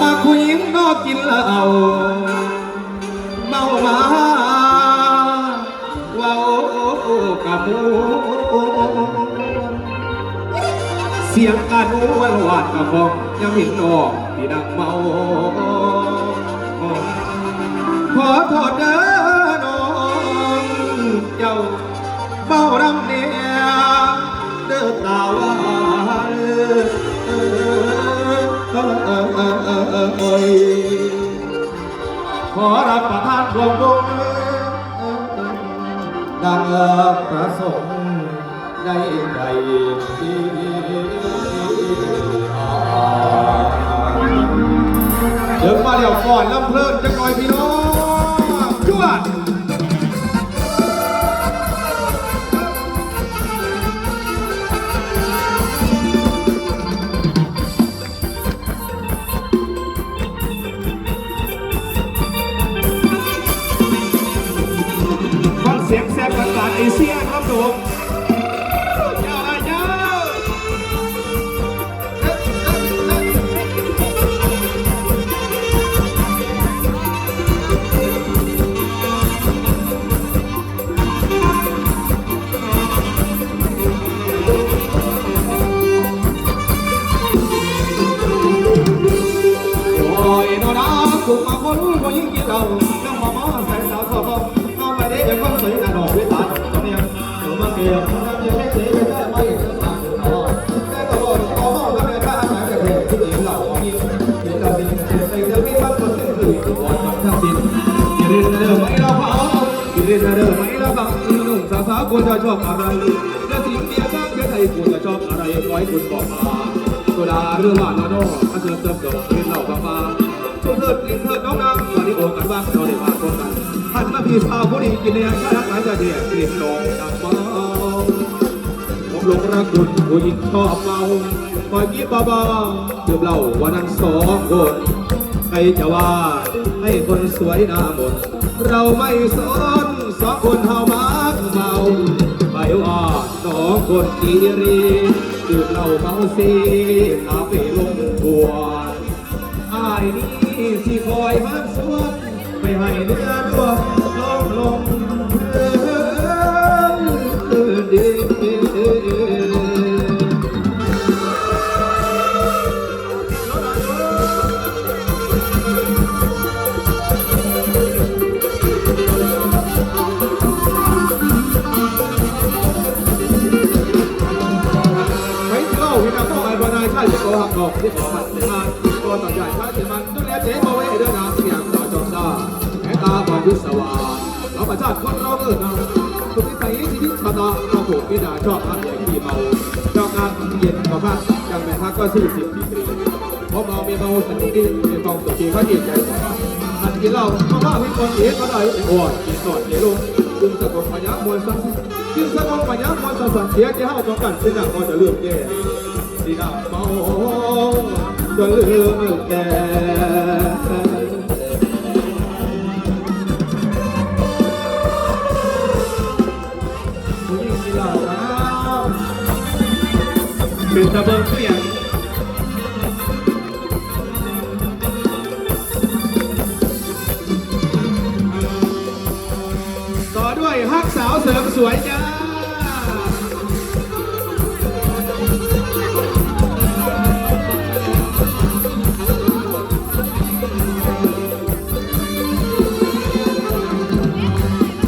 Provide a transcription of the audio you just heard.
มาคุยนอกกินเหล้าเมามาว้ากับหมูเสียงการหวนวานกับฟองยังหินนอกที่ดักเมาขอโทษเด้อ อรับประทานดวมวงดังประสงค์ได้ใดเดินมาเดี๋ยวก่อนลำเพลินจะก่อยพี่น้อง แซมประกาศเอเชียครับผมยาวเลยยาวโอ้ยโนนาคุกมาคนผู้หญิงกินเหล้า สียไม่ได้ไม่เสียตาแต่ก็บอกเอาเมาแล้วเนี่ยถ้าเป็นที่เหล้ามีเห็นเราเป็นใส่จะมีความสดชื่นคืองสิ้าเรียนเดิมไม่เราเผาอย่าเรียนเดิมไม่ราบังหนุ่มสาวๆควรจะชอบอะไรและสิ่งเดียวกันคือไทยควรจะชอบอะไรขอให้คุณบอกมาโซดาเรื่องว่าโนโน่อาเชิญเติมเติมเป็นเหล่าบางมาชมเถิดกินเถิดน้องนางตอนนี้โอกันบ้างเราได้มาพบกันท่านมาพี่สาวผู้นี้กินเนี่ยถ้ารักหลายจะเดียกลิ่นลงดังมา หลงรักคุณผู้หญิงชอบเมาคอยกี้บ้าๆดื่มเหล้าวันนั้นสองคนใครจะว่าให้คนสวยหน้ามนเราไม่สนสองคนเฮามักเมาไปว่าสองคนกีรีดื่มเหล้าเมาซีคาเฟ่ลงบัวอายนี่สิคอยมันสวดไม่ให้เนื้อดวงลงลง นาทีไอ้ายชาติโกหักดอกที่ขอมันงานตัวต่อใหญ่ชาติมันต้องเลี้ยเจ๊มาไว้เดินน้ำเสียงต่อจอมตาแม่ตาบอดวิศวาเราประชาชนเราเกิดมาทุกที่ใส่ชีวิตชาตาเราโผูกพิดาชอบทำอย่างที่เมาชอบงานเย็นกว่าพักจังแม่ทักก็สี่สิบปีตรีพอเมาไม่เมาสันนิษฐานเป็นกองสุขีเขาเย็นใจกว่ามันกินเหล้าเพราะว่ามีคนเอ๋ก็ได้โอ้ยกินสอดเยลุงจึงสะกดพยักมวลสังจึงสะกดพยักมวลสังสันเสียที่ห้าต้องกันเป็นอย่างก็จะเลื่อกแก่ สีดำเมาจะเลือกแก่เป็นตะเบิงเสียงต่อด้วยฮักสาวเสริมสวยจ้า